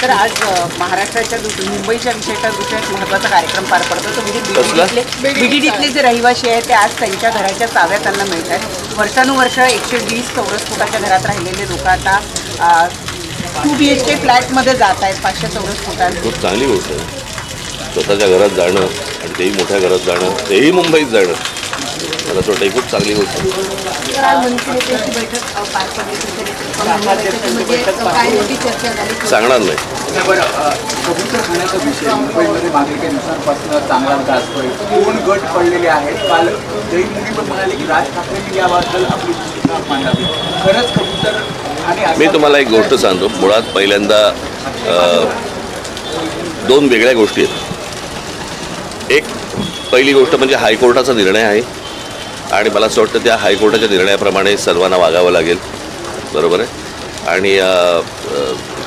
तर आज महाराष्ट्राच्या दृष्टी मुंबईच्या विषयाच्या दृष्टीने एक महत्त्वाचा कार्यक्रम पार पडतो. तो म्हणजे? बीडीडीतले बीडीडीतले जे रहिवासी आहेत ते आज त्यांच्या घराच्या चाव्या त्यांना मिळत आहेत वर्षानुवर्ष एकशे वीस चौरस फुटाच्या घरात राहिलेले लोक आता टू बी एच के फ्लॅटमध्ये जात आहेत पाचशे चौरस फुटात खूप चांगली गोष्ट आहे. स्वतःच्या घरात जाणं आणि तेही मोठ्या घरात जाणं तेही मुंबईत जाणं. मला असं वाटतं खूप चांगली गोष्ट सांगणार नाही. नाही बरं अ, कबूतर खाण्याचा विषय मुंबईमध्ये नागरिकांनुसारपासून चांगला गाजतोय दोन गट पडलेले आहेत. काल जैन पण म्हणाले की राज ठाकरेंनी याबद्दल आपली भूमिका मांडावी. खरंच कबूतर आणि असं- मी तुम्हाला एक गोष्ट सांगतो. मुळात पहिल्यांदा दोन वेगळ्या गोष्टी आहेत. एक पहिली गोष्ट म्हणजे हायकोर्टाचा निर्णय आहे. आणि मला असं वाटतं त्या हायकोर्टाच्या निर्णयाप्रमाणे सर्वांना वागावं लागेल. बरोबर आहे? आणि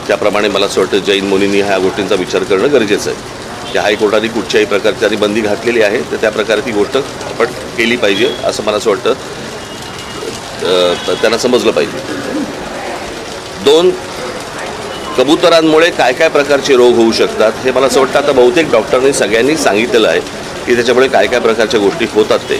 त्याप्रमाणे मला असं वाटतं जैन मुनींनी ह्या गोष्टींचा विचार करणं गरजेचं आहे. त्या हायकोर्टाने कुठच्याही प्रकारची त्यांनी बंदी घातलेली आहे तर त्या प्रकारे ती गोष्ट आपण केली पाहिजे असं मला असं वाटतं. त्यांना समजलं पाहिजे. दोन कबुतरांमुळे काय काय प्रकारचे रोग होऊ शकतात हे मला असं वाटतं. आता बहुतेक डॉक्टरांनी सगळ्यांनी सांगितलेलं आहे की त्याच्यामुळे काय काय प्रकारच्या गोष्टी होतात ते.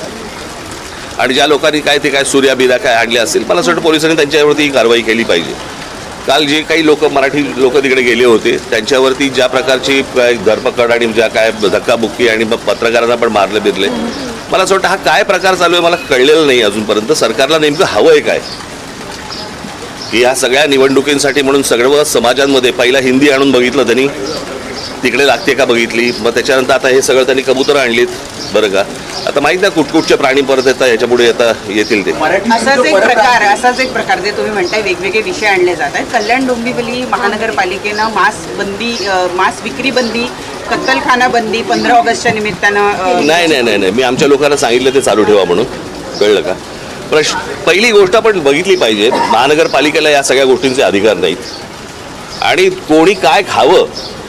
आणि ज्या लोकांनी काय ते काय सूर्या बिर्या काय आणले असतील मला असं वाटतं पोलिसांनी त्यांच्यावरती ही कारवाई केली पाहिजे. काल जे काही लोक मराठी लोक तिकडे गेले होते त्यांच्यावरती ज्या प्रकारची धरपकड आणि ज्या काय धक्काबुक्की आणि मग पत्रकारांना पण मारले बिरले. मला असं वाटतं हा काय प्रकार चालू आहे मला कळलेलं नाही अजूनपर्यंत. सरकारला नेमकं हवं आहे काय? की ह्या सगळ्या निवडणुकींसाठी म्हणून सगळं समाजांमध्ये पहिला हिंदी आणून बघितलं त्यांनी. तिकडे लागते का बघितली? मग त्याच्यानंतर आता हे सगळं त्यांनी कबुतरं आणलीत. बरं का? आता माहीत नाही कुठकुठचे प्राणी परत येतात ह्याच्या पुढे आता येतील ते. असाच एक प्रकार असाच एक प्रकार जे तुम्ही म्हणताय वेगवेगळे विषय आणले जात आहेत. कल्याण डोंबिवली महानगरपालिकेनं मास बंदी मास विक्री बंदी कत्तलखाना बंदी पंधरा ऑगस्टच्या निमित्तानं नाही नाही नाही नाही. मी आमच्या लोकांना सांगितलं ते चालू ठेवा म्हणून. कळलं का? प्रश्न पहिली गोष्ट आपण बघितली पाहिजे महानगरपालिकेला या सगळ्या गोष्टींचे अधिकार नाहीत. आणि कोणी काय खावं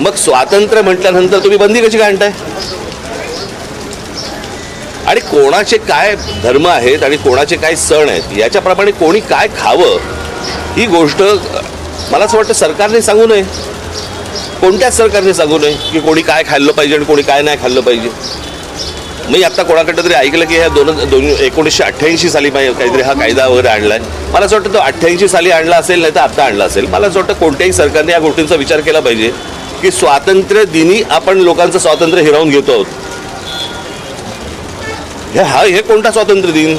मग स्वातंत्र्य म्हटल्यानंतर तुम्ही बंदी कशी काय आणताय? आणि कोणाचे काय धर्म आहेत आणि कोणाचे काय सण आहेत याच्याप्रमाणे कोणी काय खावं ही गोष्ट मला असं वाटतं सरकारने सांगू नये. कोणत्याच सरकारने सांगू नये की कोणी काय खाल्लं पाहिजे आणि कोणी काय नाही खाल्लं पाहिजे. मी आत्ता कोणाकडं तरी ऐकलं की ह्या दोन दोन एकोणीसशे अठ्ठ्याऐंशी साली पाहिजे काहीतरी हा कायदा वगैरे आणलाय. मला असं वाटतं तो अठ्ठ्याऐंशी साली आणला असेल नाही तर आत्ता आणला असेल. मला असं वाटतं कोणत्याही सरकारने या गोष्टींचा विचार केला पाहिजे. की स्वातंत्र्य दिनी आपण लोकांचं स्वातंत्र्य हिरावून घेतो आहोत. हे हा हे कोणता स्वातंत्र्य दिन?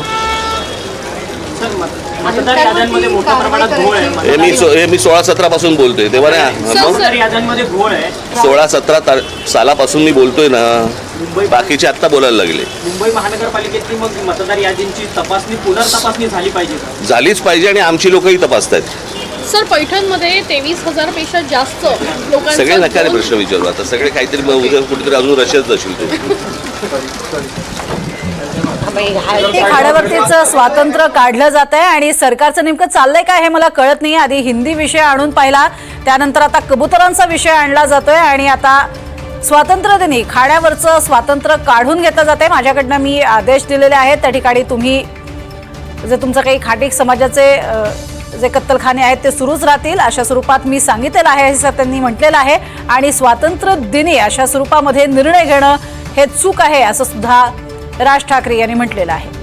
मतदार याद्यांमध्ये मोठ्या प्रमाणात घोळ आहे. हे मी सो- हे मी सोळा सतरा पासून बोलतोय तेव्हा नाही सोळा सतरा तार सालापासून मी बोलतोय ना मुंबई बाकीचे आत्ता बोलायला लागले. मुंबई महानगरपालिकेतली मग मतदार यादींची तपासणी पुनर्तपासणी झाली पाहिजे झालीच पाहिजे आणि आमची लोकही तपासतायत. सर पैठणमध्ये तेवीस हजारपेक्षा जास्त सगळे नकारे दोन- प्रश्न विचारू. आता सगळे काहीतरी मग उद्या कुठेतरी अजून रशियात जाशील तू. ते खाड्यावरतीच स्वातंत्र्य काढलं जात आहे आणि सरकारचं नेमकं चाललंय काय हे मला कळत नाही आधी हिंदी विषय आणून पाहिला त्यानंतर आता कबुतरांचा विषय आणला जातोय आणि आता स्वातंत्र्यदिनी खाड्यावरचं स्वातंत्र्य काढून घेतलं जाते माझ्याकडनं मी आदेश दिलेले आहेत. त्या ठिकाणी तुम्ही जे तुमचं काही खाटीक समाजाचे अ, जे कत्तलखाने आहेत ते सुरूच राहतील. अशा स्वरूपात मी सांगितलेलं आहे असं त्यांनी म्हटलेलं आहे. आणि स्वातंत्र्य दिनी अशा स्वरूपामध्ये निर्णय घेणं हे चूक आहे असं सुद्धा राज ठाकरे यांनी म्हटलेलं आहे.